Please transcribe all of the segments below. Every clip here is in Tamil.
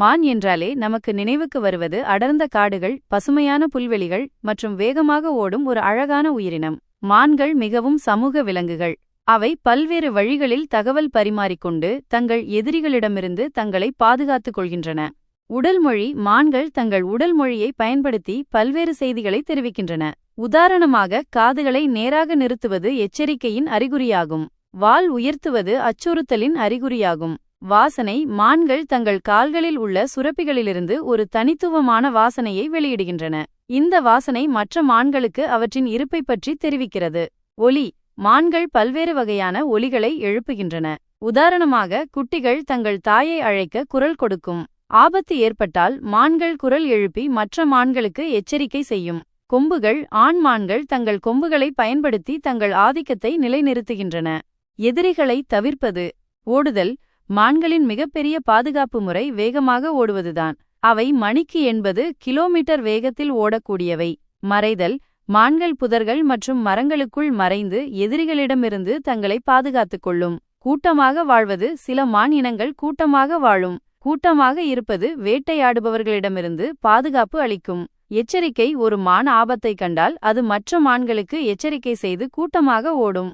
மான் என்றாலே நமக்கு நினைவுக்கு வருவது அடர்ந்த காடுகள் பசுமையான புல்வெளிகள் மற்றும் வேகமாக ஓடும் ஒரு அழகான உயிரினம். மான்கள் மிகவும் சமூக விலங்குகள். அவை பல்வேறு வழிகளில் தகவல் பரிமாறிக்கொண்டு தங்கள் எதிரிகளிடமிருந்து தங்களை பாதுகாத்துக் கொள்கின்றன. உடல் மொழி மான்கள் தங்கள் உடல் மொழியை பயன்படுத்தி பல்வேறு செய்திகளை தெரிவிக்கின்றன. உதாரணமாக காதுகளை நேராக நிறுத்துவது எச்சரிக்கையின் அறிகுறியாகும். வால் உயர்த்துவது அச்சுறுத்தலின் அறிகுறியாகும். வாசனை மான்கள் தங்கள் கால்களில் உள்ள சுரப்பிகளிலிருந்து ஒரு தனித்துவமான வாசனையை வெளியிடுகின்றன. இந்த வாசனை மற்ற மான்களுக்கு அவற்றின் இருப்பை பற்றி தெரிவிக்கிறது. ஒலி மான்கள் பல்வேறு வகையான ஒலிகளை எழுப்புகின்றன. உதாரணமாக குட்டிகள் தங்கள் தாயை அழைக்க குரல் கொடுக்கும். ஆபத்து ஏற்பட்டால் மான்கள் குரல் எழுப்பி மற்ற மான்களுக்கு எச்சரிக்கை செய்யும். கொம்புகள் ஆண் மான்கள் தங்கள் கொம்புகளை பயன்படுத்தி தங்கள் ஆதிக்கத்தை நிலைநிறுத்துகின்றன. எதிரிகளை தவிர்ப்பது. ஓடுதல் மான்களின் மிகப்பெரிய பாதுகாப்பு முறை வேகமாக ஓடுவதுதான். அவை மணிக்கு எண்பது கிலோமீட்டர் வேகத்தில் ஓடக்கூடியவை. மறைதல் மான்கள் புதர்கள் மற்றும் மரங்களுக்குள் மறைந்து எதிரிகளிடமிருந்து தங்களை பாதுகாத்துக் கொள்ளும். கூட்டமாக வாழ்வது சில மான் இனங்கள் கூட்டமாக வாழும். கூட்டமாக இருப்பது வேட்டையாடுபவர்களிடமிருந்து பாதுகாப்பு அளிக்கும். எச்சரிக்கை ஒரு மான் ஆபத்தை கண்டால் அது மற்ற மான்களுக்கு எச்சரிக்கை செய்து கூட்டமாக ஓடும்.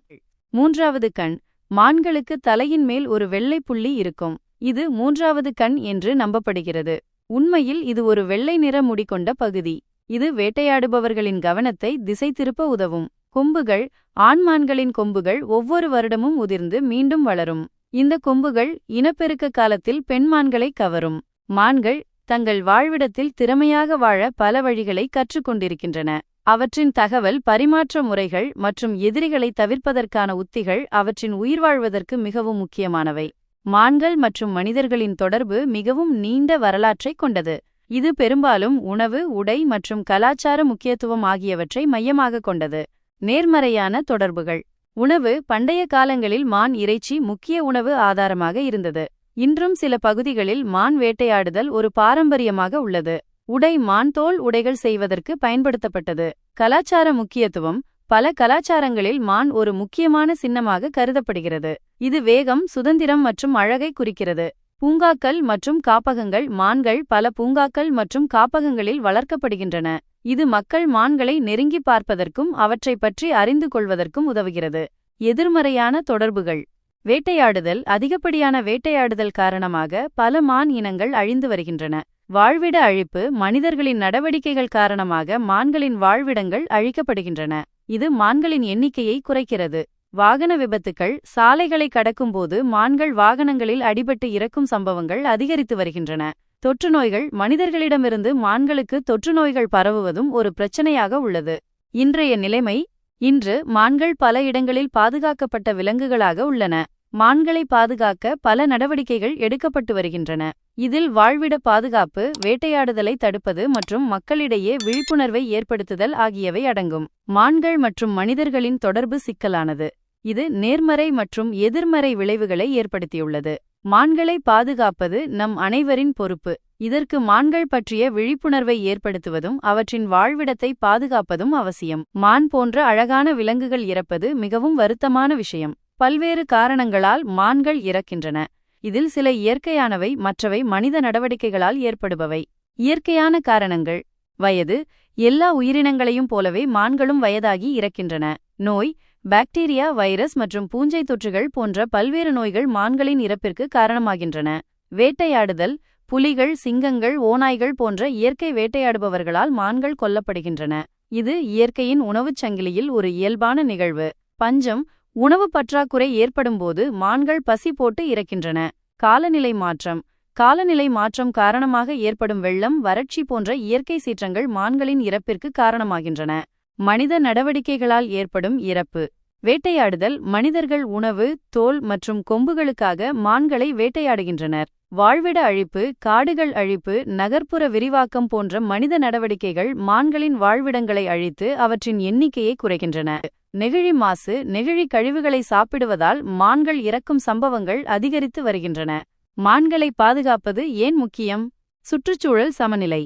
மூன்றாவது கண் மான்களுக்கு தலையின் மேல் ஒரு வெள்ளை புள்ளி இருக்கும். இது மூன்றாவது கண் என்று நம்பப்படுகிறது. உண்மையில் இது ஒரு வெள்ளை நிற முடி கொண்ட பகுதி. இது வேட்டையாடுபவர்களின் கவனத்தை திசை திருப்ப உதவும். கொம்புகள் ஆண்மான்களின் கொம்புகள் ஒவ்வொரு வருடமும் உதிர்ந்து மீண்டும் வளரும். இந்த கொம்புகள் இனப்பெருக்க காலத்தில் பெண்மான்களை கவரும். மான்கள் தங்கள் வாழ்விடத்தில் திறமையாக வாழ பல வழிகளை கற்றுக்கொண்டிருக்கின்றன. அவற்றின் தகவல் பரிமாற்ற முறைகள் மற்றும் எதிரிகளை தவிர்ப்பதற்கான உத்திகள் அவற்றின் உயிர் வாழ்வதற்கு மிகவும் முக்கியமானவை. மான்கள் மற்றும் மனிதர்களின் தொடர்பு மிகவும் நீண்ட வரலாற்றைக் கொண்டது. இது பெரும்பாலும் உணவு உடை மற்றும் கலாச்சார முக்கியத்துவம் ஆகியவற்றை மையமாக கொண்டது. நேர்மறையான தொடர்புகள். உணவு பண்டைய காலங்களில் மான் இறைச்சி முக்கிய உணவு ஆதாரமாக இருந்தது. இன்றும் சில பகுதிகளில் மான் வேட்டையாடுதல் ஒரு பாரம்பரியமாக உள்ளது. உடை மான் தோல் உடைகள் செய்வதற்கு பயன்படுத்தப்பட்டது. கலாச்சார முக்கியத்துவம் பல கலாச்சாரங்களில் மான் ஒரு முக்கியமான சின்னமாக கருதப்படுகிறது. இது வேகம் சுதந்திரம் மற்றும் அழகை குறிக்கிறது. பூங்காக்கள் மற்றும் காப்பகங்கள் மான்கள் பல பூங்காக்கள் மற்றும் காப்பகங்களில் வளர்க்கப்படுகின்றன. இது மக்கள் மான்களை நெருங்கி பார்ப்பதற்கும் அவற்றைப் பற்றி அறிந்து கொள்வதற்கும் உதவுகிறது. எதிர்மறையான தொடர்புகள். வேட்டையாடுதல் அதிகப்படியான வேட்டையாடுதல் காரணமாக பல மான் இனங்கள் அழிந்து வருகின்றன. வாழ்விட அழிப்பு மனிதர்களின் நடவடிக்கைகள் காரணமாக மான்களின் வாழ்விடங்கள் அழிக்கப்படுகின்றன. இது மான்களின் எண்ணிக்கையை குறைக்கிறது. வாகன விபத்துக்கள் சாலைகளை கடக்கும்போது மான்கள் வாகனங்களில் அடிபட்டு இறக்கும் சம்பவங்கள் அதிகரித்து வருகின்றன. தொற்றுநோய்கள் மனிதர்களிடமிருந்து மான்களுக்கு தொற்றுநோய்கள் பரவுவதும் ஒரு பிரச்சனையாக உள்ளது. இன்றைய நிலைமை இன்று மான்கள் பல இடங்களில் பாதுகாக்கப்பட்ட விலங்குகளாக உள்ளன. மான்களை பாதுகாக்க பல நடவடிக்கைகள் எடுக்கப்பட்டு வருகின்றன. இதில் வாழ்விட பாதுகாப்பு வேட்டையாடுதலை தடுப்பது மற்றும் மக்களிடையே விழிப்புணர்வை ஏற்படுத்துதல் ஆகியவை அடங்கும். மான்கள் மற்றும் மனிதர்களின் தொடர்பு சிக்கலானது. இது நேர்மறை மற்றும் எதிர்மறை விளைவுகளை ஏற்படுத்தியுள்ளது. மான்களை பாதுகாப்பது நம் அனைவரின் பொறுப்பு. இதற்கு மான்கள் பற்றிய விழிப்புணர்வை ஏற்படுத்துவதும் அவற்றின் வாழ்விடத்தை பாதுகாப்பதும் அவசியம். மான் போன்ற அழகான விலங்குகள் இறப்பது மிகவும் வருத்தமான விஷயம். பல்வேறு காரணங்களால் மான்கள் இறக்கின்றன. இதில் சில இயற்கையானவை மற்றவை மனித நடவடிக்கைகளால் ஏற்படுபவை. இயற்கையான காரணங்கள். வயது. எல்லா உயிரினங்களையும் போலவே மான்களும் வயதாகி இறக்கின்றன. நோய். பாக்டீரியா வைரஸ் மற்றும் பூஞ்சை தொற்றுகள் போன்ற பல்வேறு நோய்கள் மான்களின் இறப்பிற்கு காரணமாகின்றன. வேட்டையாடுதல். புலிகள் சிங்கங்கள் ஓநாய்கள் போன்ற இயற்கை வேட்டையாடுபவர்களால் மான்கள் கொல்லப்படுகின்றன. இது இயற்கையின் உணவுச் சங்கிலியில் ஒரு இயல்பான நிகழ்வு. பஞ்சம். உணவு பற்றாக்குறை ஏற்படும்போது மான்கள் பசி போட்டு இறக்கின்றன. காலநிலை மாற்றம். காலநிலை மாற்றம் காரணமாக ஏற்படும் வெள்ளம் வறட்சி போன்ற இயற்கை சீற்றங்கள் மான்களின் இறப்பிற்கு காரணமாகின்றன. மனித நடவடிக்கைகளால் ஏற்படும் இறப்பு. வேட்டையாடுதல் மனிதர்கள் உணவு தோல் மற்றும் கொம்புகளுக்காக மான்களை வேட்டையாடுகின்றனர். வாழ்விட அழிப்பு காடுகள் அழிப்பு நகர்ப்புற விரிவாக்கம் போன்ற மனித நடவடிக்கைகள் மான்களின் வாழ்விடங்களை அழித்து அவற்றின் எண்ணிக்கையை குறைகின்றன நெகிழி மாசு நெகிழி கழிவுகளை சாப்பிடுவதால் மான்கள் இறக்கும் சம்பவங்கள் அதிகரித்து வருகின்றன. மான்களை பாதுகாப்பது ஏன் முக்கியம்? சுற்றுச்சூழல் சமநிலை.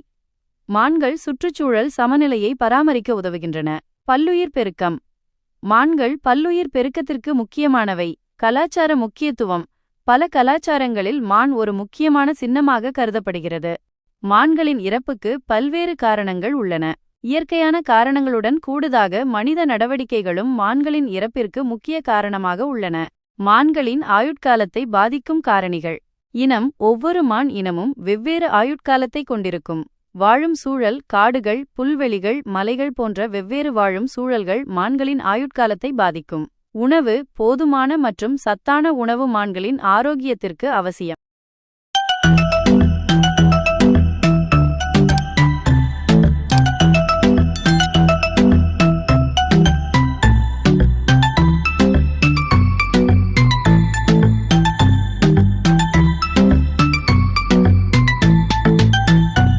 மான்கள் சுற்றுச்சூழல் சமநிலையை பராமரிக்க உதவுகின்றன. பல்லுயிர் பெருக்கம். மான்கள் பல்லுயிர் பெருக்கத்திற்கு முக்கியமானவை. கலாச்சார முக்கியத்துவம். பல கலாச்சாரங்களில் மான் ஒரு முக்கியமான சின்னமாக கருதப்படுகிறது. மான்களின் இறப்புக்கு பல்வேறு காரணங்கள் உள்ளன. இயற்கையான காரணங்களுடன் கூடுதாக மனித நடவடிக்கைகளும் மான்களின் இறப்பிற்கு முக்கிய காரணமாக உள்ளன. மான்களின் ஆயுட்காலத்தை பாதிக்கும் காரணிகள். இனம் ஒவ்வொரு மான் இனமும் வெவ்வேறு ஆயுட்காலத்தை கொண்டிருக்கும். வாழும் சூழல் காடுகள் புல்வெளிகள் மலைகள் போன்ற வெவ்வேறு வாழும் சூழல்கள் மான்களின் ஆயுட்காலத்தை பாதிக்கும். உணவு போதுமான மற்றும் சத்தான உணவு மான்களின் ஆரோக்கியத்திற்கு அவசியம்.